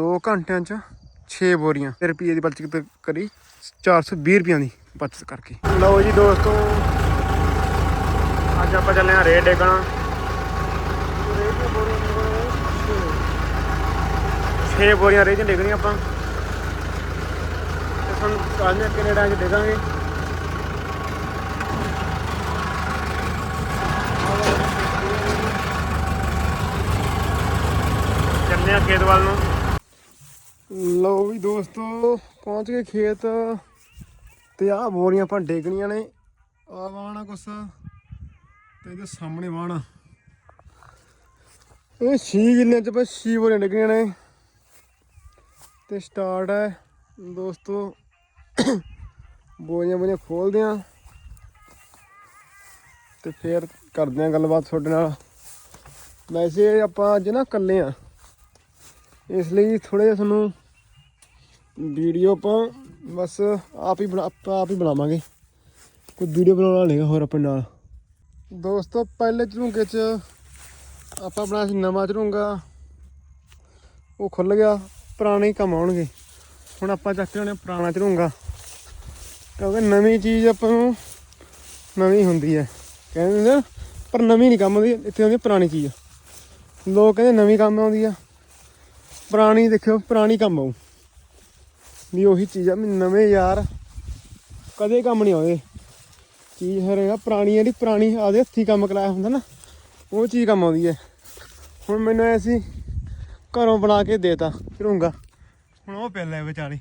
2 ਘੰਟਿਆਂ ਚ 6 ਬੋਰੀਆਂ ਤੇ ਰੁਪਏ ਦੀ ਬਚਤ ਕਰੀ 420 ਰੁਪਈਆਂ ਦੀ ਬਚਤ ਕਰਕੇ। ਲਓ ਜੀ ਦੋਸਤੋ, ਅੱਜ ਆਪਾਂ ਚੱਲੇ ਆ ਰੇਟ ਡੇਗਣਾ ਰੇਟ ਦੀਆਂ ਬੋਰੀਆਂ ਨਿਕਲਣੀਆਂ 6 ਬੋਰੀਆਂ ਰੇਟ ਦੀਆਂ ਡੇਗਣੀਆਂ ਆਪਾਂ। ਤੇ ਸਾਨੂੰ ਸਾਹਮਣੇ ਕੈਨੇਡਾ ਚ ਡੇਗਾਂਗੇ। ਚੱਲੇ ਆ ਖੇਤ ਵੱਲ ਨੂੰ। ਲਓ ਵੀ ਦੋਸਤੋ, ਪਹੁੰਚ ਗਏ ਖੇਤ ਤੇ ਆਹ ਬੋਰੀਆਂ ਆਪਾਂ ਡੇਗਣੀਆਂ ਨੇ। ਆ ਵਾਣਾ ਕੁਛ ਤੇ ਇਹਦੇ ਸਾਹਮਣੇ ਵਾਣਾ ਇਹ 6 ਕਿੱਲਿਆਂ ਚ ਬਸ 6 ਬੋਰੀਆਂ ਡੇਗਣੀਆਂ ਨੇ। ਤੇ ਸਟਾਰਟ ਹੈ ਦੋਸਤੋ, ਬੋਰੀਆਂ ਬੋਰੀਆਂ ਖੋਲਦੇ ਆ। ਤੇ ਫੇਰ ਕਰਦੇ ਆ ਗੱਲਬਾਤ ਤੁਹਾਡੇ ਨਾਲ। ਵੈਸੇ ਆਪਾਂ ਅੱਜ ਨਾ ਇਕੱਲੇ ਆ। ਇਸ ਲਈ ਥੋੜੇ ਜਿਹਾ ਤੁਹਾਨੂੰ ਵੀਡੀਓ ਆਪਾਂ ਬਸ ਆਪ ਹੀ ਬਣਾ ਆਪਾਂ ਆਪ ਹੀ ਬਣਾਵਾਂਗੇ। ਕੋਈ ਵੀਡੀਓ ਬਣਾਉਣ ਵਾਲਾ ਨਹੀਂਗਾ ਹੋਰ ਆਪਣੇ ਨਾਲ। ਦੋਸਤੋ, ਪਹਿਲੇ ਝਰੂੰਗੇ ਚ ਆਪਾਂ ਬਣਾਇਆ ਸੀ ਨਵਾਂ ਝਰੂੰਗਾ। ਉਹ ਖੁੱਲ ਗਿਆ, ਪੁਰਾਣੇ ਕੰਮ ਆਉਣਗੇ। ਹੁਣ ਆਪਾਂ ਚੱਕ ਲਿਆਉਣੇ ਪੁਰਾਣਾ ਝਰੂੰਗਾ। ਕਿਉਂਕਿ ਨਵੀਂ ਚੀਜ਼ ਆਪਾਂ ਨੂੰ ਨਵੀਂ ਹੁੰਦੀ ਹੈ। ਕਹਿੰਦੇ ਨੇ ਪਰ ਨਵੀਂ ਨਹੀਂ ਕੰਮ ਆਉਂਦੀ, ਇੱਥੇ ਆਉਂਦੀ ਪੁਰਾਣੀ ਚੀਜ਼। ਲੋਕ ਕਹਿੰਦੇ ਨਵੀਂ ਕੰਮ ਆਉਂਦੀ ਆ। ਪੁਰਾਣੀ ਦੇਖਿਓ, ਪੁਰਾਣੀ ਕੰਮ ਆਉ ਵੀ ਉਹੀ ਚੀਜ਼ ਆ ਵੀ ਨਵੇਂ ਯਾਰ। ਕਦੇ ਕੰਮ ਨਹੀਂ ਆਉਂਦੇ। ਚੀਜ਼ ਹਰੇਗਾ ਪੁਰਾਣੀ ਜਿਹੜੀ ਪੁਰਾਣੀ ਆਦੇ ਹੱਥੀ ਕੰਮ ਕਰਾਇਆ ਹੁੰਦਾ ਨਾ, ਉਹ ਚੀਜ਼ ਕੰਮ ਆਉਂਦੀ ਹੈ। ਹੁਣ ਮੈਨੂੰ ਐਸੀ ਘਰੋਂ ਬਣਾ ਕੇ ਦੇਤਾ ਝਰੂੰਗਾ। ਹੁਣ ਉਹ ਪੈ ਲੈ ਵਿਚਾਰੀ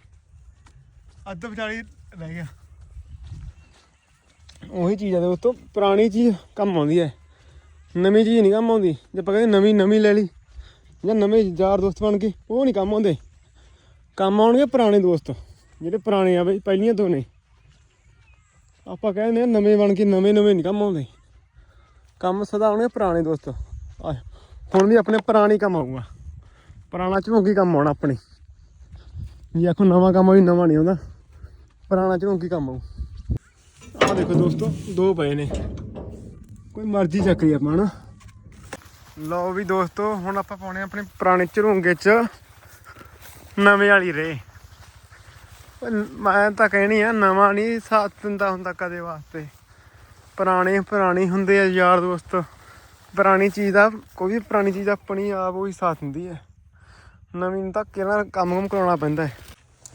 ਅੱਧ ਵਿਚਾਰੀ ਰਹਿ ਗਿਆ। ਉਹੀ ਚੀਜ਼ ਆ ਦੋਸਤੋ ਪੁਰਾਣੀ ਚੀਜ਼ ਕੰਮ ਆਉਂਦੀ ਹੈ। ਨਵੀਂ ਚੀਜ਼ ਨਹੀਂ ਕੰਮ ਆਉਂਦੀ। ਜੇ ਆਪਾਂ ਕਹਿੰਦੇ ਨਵੀਂ ਨਵੀਂ ਲੈ ਲਈ, ਜਾਂ ਨਵੇਂ ਯਾਰ ਦੋਸਤ ਬਣ ਗਏ ਉਹ ਨਹੀਂ ਕੰਮ ਆਉਂਦੇ। ਕੰਮ ਆਉਣਗੇ ਪੁਰਾਣੇ ਦੋਸਤ ਜਿਹੜੇ ਪੁਰਾਣੇ ਆ ਬਈ ਪਹਿਲੀਆਂ ਤੋਂ ਨੇ। ਆਪਾਂ ਕਹਿੰਦੇ ਆ ਨਵੇਂ ਬਣ ਕੇ ਨਵੇਂ ਨਵੇਂ ਨਹੀਂ ਕੰਮ ਆਉਂਦੇ। ਕੰਮ ਸਦਾ ਆਉਣਗੇ ਪੁਰਾਣੇ ਦੋਸਤ। ਆਹ, ਹੁਣ ਵੀ ਆਪਣੇ ਪੁਰਾਣੇ ਕੰਮ ਆਊਗਾ। ਪੁਰਾਣਾ ਝੋਂਕੀ ਕੰਮ ਆਉਣਾ ਆਪਣੇ। ਜੇ ਆਖੋ ਨਵਾਂ ਕੰਮ ਹੋਈ ਨਵਾਂ ਨਹੀਂ ਆਉਂਦਾ ਪੁਰਾਣਾ ਝੋਂਕੀ ਕੰਮ ਆਊ। ਆਹ ਦੇਖੋ ਦੋਸਤੋ ਦੋ ਪਏ ਨੇ। ਕੋਈ ਮਰਜ਼ੀ ਚੱਕਰੀ ਆਪਾਂ ਨਾ ਲਓ ਵੀ ਦੋਸਤੋ ਹੁਣ ਆਪਾਂ ਪਾਉਣੇ ਆਪਣੇ ਪੁਰਾਣੇ ਝਰੂੰਗੇ ਚ ਨਵੇਂ ਵਾਲੀ ਰੇ। ਮੈਂ ਤਾਂ ਕਹਿਣੀ ਆ, ਨਵਾਂ ਨਹੀਂ ਸਾਥ ਦਿੰਦਾ ਹੁੰਦਾ ਕਦੇ ਵਾਸਤੇ। ਪੁਰਾਣੇ ਪੁਰਾਣੇ ਹੁੰਦੇ ਆ ਯਾਰ ਦੋਸਤ। ਪੁਰਾਣੀ ਚੀਜ਼ ਦਾ, ਕੋਈ ਵੀ ਪੁਰਾਣੀ ਚੀਜ਼ ਆਪਣੀ ਆਪ ਉਹ ਹੀ ਸਾਥ ਦਿੰਦੀ ਹੈ ਨਵੀਂ ਨੂੰ ਤਾਂ ਕਿਹੜਾ ਕੰਮ ਕੰਮ ਕਰਾਉਣਾ ਪੈਂਦਾ ਹੈ।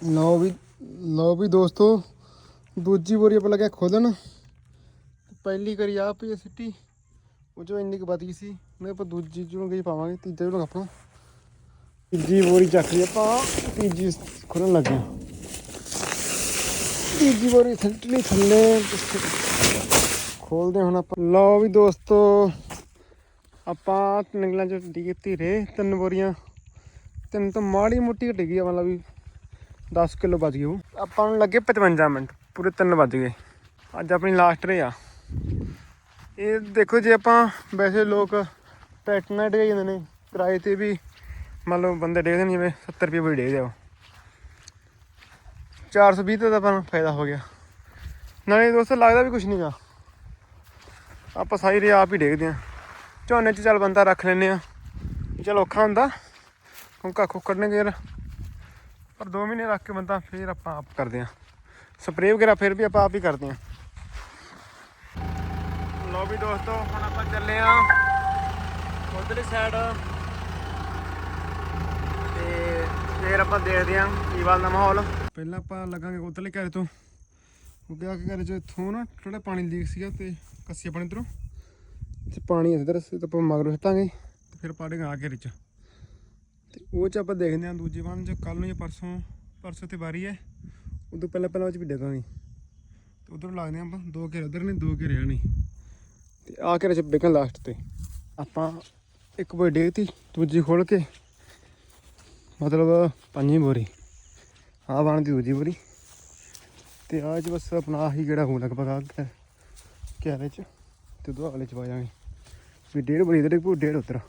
ਲਓ ਵੀ ਲਓ ਵੀ ਦੋਸਤੋ, ਦੂਜੀ ਬੋਰੀ ਆਪਾਂ ਲੱਗਿਆ ਖੋਲਣ। ਪਹਿਲੀ ਕਰੀ ਆ ਹੀ ਸਿੱਟੀ, ਉਹ ਚੋਂ ਇੰਨੀ ਕੁ ਬਚ ਗਈ ਸੀ। ਮੈਂ ਆਪਾਂ ਦੂਜੀ ਝੁੰਗੇ ਚ ਪਾਵਾਂਗੇ, ਤੀਜਾ ਝੁੰਗਾ ਆਪਣਾ। ਤੀਜੀ ਬੋਰੀ ਚੱਕ ਲਈ ਆਪਾਂ, ਤੀਜੀ ਖੋਲਣ ਲੱਗੇ ਤੀਜੀ ਬੋਰੀ ਥੱਲੇ ਥੱਲੇ ਖੋਲਦੇ ਹੁਣ ਆਪਾਂ। ਲਓ ਵੀ ਦੋਸਤੋ, ਆਪਾਂ ਨਿਕਲਾਂ ਚ ਕੀਤੀ ਧੀਰੇ, ਤਿੰਨ ਬੋਰੀਆਂ ਤਿੰਨ ਤੋਂ ਮਾੜੀ ਮੋਟੀ ਘਟ ਗਈ ਮਤਲਬ ਵੀ 10 ਕਿਲੋ ਬਚ ਗਈ ਉਹ। ਆਪਾਂ ਨੂੰ ਲੱਗੇ 55 ਮਿੰਟ, ਪੂਰੇ ਤਿੰਨ ਵੱਜ ਗਏ। ਅੱਜ ਆਪਣੀ ਲਾਸਟ ਰੇ ਆ। ਇਹ ਦੇਖੋ ਜੇ ਆਪਾਂ, ਵੈਸੇ ਲੋਕ ਪੈਟ ਨਾਲ ਡੇ ਜਾਂਦੇ ਨੇ, ਕਿਰਾਏ ਤੇ ਵੀ ਮੰਨ ਲਓ ਬੰਦੇ ਡੇਗਦੇ ਨੇ ਜਿਵੇਂ 70 ਰੁਪਏ ਵੀ ਡੇਗਦੇ ਆ ਉਹ। 420 ਦਾ ਤਾਂ ਆਪਾਂ ਨੂੰ ਫਾਇਦਾ ਹੋ ਗਿਆ। ਨਾਲੇ ਦੋਸਤੋ ਲੱਗਦਾ ਵੀ ਕੁਝ ਨਹੀਂਗਾ ਆਪਾਂ ਸਾਰੀ ਰੇ ਆਪ ਹੀ ਡੇਗਦੇ ਆ। ਝੋਨੇ 'ਚ ਚੱਲ ਬੰਦਾ ਰੱਖ ਲੈਨੇ ਆ। ਚਲ ਔਖਾ ਹੁੰਦਾ। ਕੁੰਕਾ ਖੋ ਕੱਢਣਗੇ ਯਾਰ। ਪਰ 2 ਮਹੀਨੇ ਰੱਖ ਕੇ ਬੰਦਾ ਫੇਰ ਆਪਾਂ ਆਪ ਕਰਦੇ ਆ। ਸਪਰੇਅ ਵਗੈਰਾ ਫਿਰ ਵੀ ਆਪਾਂ ਆਪ ਹੀ ਕਰਦੇ ਆ। ਲੋ ਵੀ ਦੋਸਤੋ, ਹੁਣ ਆਪਾਂ ਚੱਲੇ ਆ। ਉਧਰਲੀ ਸਾਈਡ ਤੇ ਫੇਰ ਆਪਾਂ ਦੇਖਦੇ ਆ ਕੀ ਵੱਲ ਦਾ ਮਾਹੌਲ। ਪਹਿਲਾਂ ਆਪਾਂ ਲੱਗਾਂਗੇ ਉਧਰਲੇ ਘਰ ਤੋਂ। ਕਿਉਂਕਿ ਆ ਕੇ ਘਰ ਚ ਇੱਥੋਂ ਨਾ ਥੋੜਾ ਪਾਣੀ ਲੀਕ ਸੀਗਾ ਤੇ ਕੱਸੀ ਆਪਣੇ ਇਧਰੋਂ। ਤੇ ਪਾਣੀ ਇਧਰ ਸੇ, ਤਾਂ ਆਪਾਂ ਮਗਰੋਂ ਸੱਟਾਂਗੇ। ਤੇ ਫਿਰ ਪਾੜੇਗਾ ਆ ਕੇ ਵਿੱਚ। ਤੇ ਉਹ ਚ ਆਪਾਂ ਦੇਖਦੇ ਆ ਦੂਜੇ ਵਾਰ ਚ ਕੱਲ ਨੂੰ ਜਾਂ ਪਰਸੋਂ ਪਰਸੋਂ ਤੇ ਵਾਰੀ ਹੈ। ਉਦੋਂ ਪਹਿਲਾਂ ਪਹਿਲਾਂ ਉਹ ਚ ਵੀ ਡੇਗਾਂਗੇ। ਤੇ ਉਧਰ ਲੱਗਦੇ ਆ ਆਪਾਂ, ਦੋ ਘੇਰੇ ਉਧਰ ਨੇ, ਦੋ ਘੇਰੇ ਆ ਨੇ। ਤੇ ਆ ਘੇਰੇ ਚ ਡੇਗਾਂ ਲਾਸਟ ਤੇ। ਆਪਾਂ ਇੱਕ ਬੋਰੀ ਡੇਗਤੀ ਦੂਜੀ ਖੋਲ ਕੇ। ਮਤਲਬ ਪੰਜਵੀਂ ਬੋਰੀ। ਆ ਬਣਦੀ ਦੂਜੀ ਬੋਰੀ। ਤੇ ਆ ਚ ਬਸ ਆਪਣਾ ਆਹੀ ਕਿਹੜਾ ਹੋ ਲਗਭਗ ਆ ਘ- ਚ? ਤੇ ਦੋ ਵਾਲੇ ਚ ਪਾ ਜਾਵਾਂਗੇ ਵੀ ਡੇਢ ਬੋਰੀ ਇਧਰ ਇੱਕ ਡੇਢ ਉਧਰ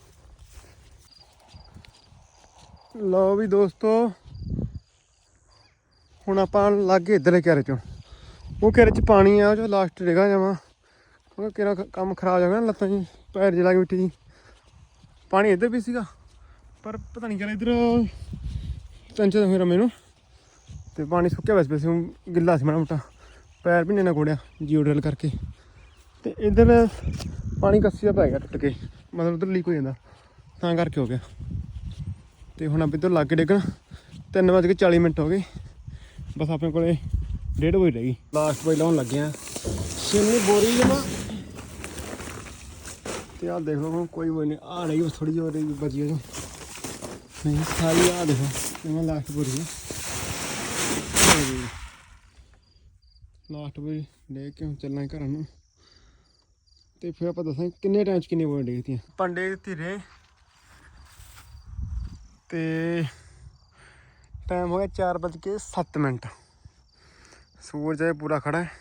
ਲਓ ਵੀ ਦੋਸਤੋ, ਹੁਣ ਆਪਾਂ ਲੱਗੇ ਇਧਰਲੇ ਘੇਰੇ ਚੋਂ। ਉਹ ਘੇਰੇ ਚ ਪਾਣੀ ਆ, ਉਹ ਚ ਲਾਸਟ ਡੇਗਾ ਜਾਵਾਂ। ਉਹ ਕਿਹੜਾ ਕੰਮ ਖਰਾਬ ਹੋ ਗਿਆ ਲੱਤਾਂ ਜੀ ਪੈਰ ਜਿਹਾ ਲੱਗ ਮਿੱਟੀ ਜੀ ਪਾਣੀ ਇੱਧਰ ਵੀ ਸੀਗਾ। ਪਰ ਪਤਾ ਨਹੀਂ ਚੱਲ ਇੱਧਰ ਤਿੰਨ ਚਾਰ ਰਮੇ ਨੂੰ ਤੇ ਪਾਣੀ ਸੁੱਕਿਆ ਵੈਸੇ ਵੈਸੇ ਊਂ ਗਿੱਲਾ ਸੀ ਮਾੜਾ ਮੋਟਾ। ਪੈਰ ਵੀ ਨਾ ਕੋੜਿਆ ਜੀਓ ਡਰਲ ਕਰਕੇ। ਤੇ ਇਧਰ ਪਾਣੀ ਕੱਸੀ ਦਾ ਪੈ ਗਿਆ ਟੁੱਟ ਕੇ, ਮਤਲਬ ਉਧਰ ਲੀਕ ਹੋ ਜਾਂਦਾ, ਤਾਂ ਕਰਕੇ ਹੋ ਗਿਆ। ਤੇ ਹੁਣ ਆਪਾਂ ਇੱਧਰ ਲੱਗ ਕੇ ਡੇਗਣ 3:40 ਮਿੰਟ ਹੋ ਗਏ। ਬਸ ਆਪਣੇ ਕੋਲੇ ਡੇਢ ਵਜੇ ਰਹਿ ਗਈ ਲਾਸਟ ਵਜੇ ਲਾਉਣ ਲੱਗੇ ਆ। ਛੇਵੀਂ ਬੋਰੀ ਜਮਾ ਤੇ ਆਹ ਦੇਖ ਲਓ ਕੋਈ ਬੋਰੀ ਨਹੀਂ ਆ ਰਹੀ ਥੋੜੀ ਜਿਹੀ ਰਹੀ ਬਚੀ ਹੈ ਨਹੀਂ ਸਾਰੀ ਆ ਦੇਖੋ ਜਮਾ ਲਾਸਟ ਬੋਰੀ ਹੈ ਲਾਸਟ ਬੋਰੀ ਲੈ ਕੇ ਹੁਣ ਚੱਲਾਂ ਘਰਾਂ ਨੂੰ। ਤੇ ਫਿਰ ਆਪਾਂ ਦੱਸਾਂ ਕਿੰਨੇ ਟਾਈਮ ਚ ਕਿੰਨੀ ਬੋਰੀ ਡੇਗਤੀਆਂ। ਪੰਡੇ ਦਿੱਤੀ ਰੇ। ਤੇ ਟਾਈਮ ਹੋ ਗਿਆ 4:07 ਮਿੰਟ। ਸੂਰਜ ਇਹ ਪੂਰਾ ਖੜਾ ਹੈ।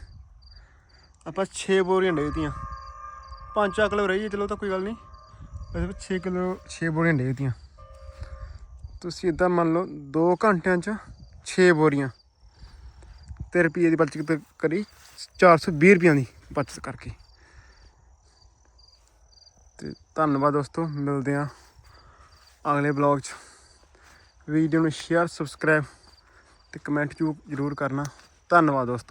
ਆਪਾਂ 6 ਬੋਰੀਆਂ ਡੇਗਤੀਆਂ। ਪੰਜ ਚੱਕ ਲੋ ਰਹੀ ਹੈ, ਚਲੋ ਤਾਂ ਕੋਈ ਗੱਲ ਨਹੀਂ। ਵੈਸੇ 6 ਕਿਲੋ 6 ਬੋਰੀਆਂ ਡੇਗਤੀਆਂ। ਤੁਸੀਂ ਇਦਾਂ ਮੰਨ ਲਓ 2 ਘੰਟਿਆਂ ਚ 6 ਬੋਰੀਆਂ ਤੇ ਰੁਪਏ ਦੀ ਬਚਤ ਕਰੀ 420 ਰੁਪਈਆਂ ਦੀ ਬਚਤ ਕਰਕੇ। ਤੇ ਧੰਨਵਾਦ ਦੋਸਤੋ, ਮਿਲਦੇ ਆ ਅਗਲੇ ਬਲੌਗ 'ਚ। ਵੀਡੀਓ ਨੂੰ ਸ਼ੇਅਰ, ਸਬਸਕ੍ਰਾਈਬ ਤੇ ਕਮੈਂਟ ਜ਼ਰੂਰ ਕਰਨਾ। ਧੰਨਵਾਦ ਦੋਸਤੋ।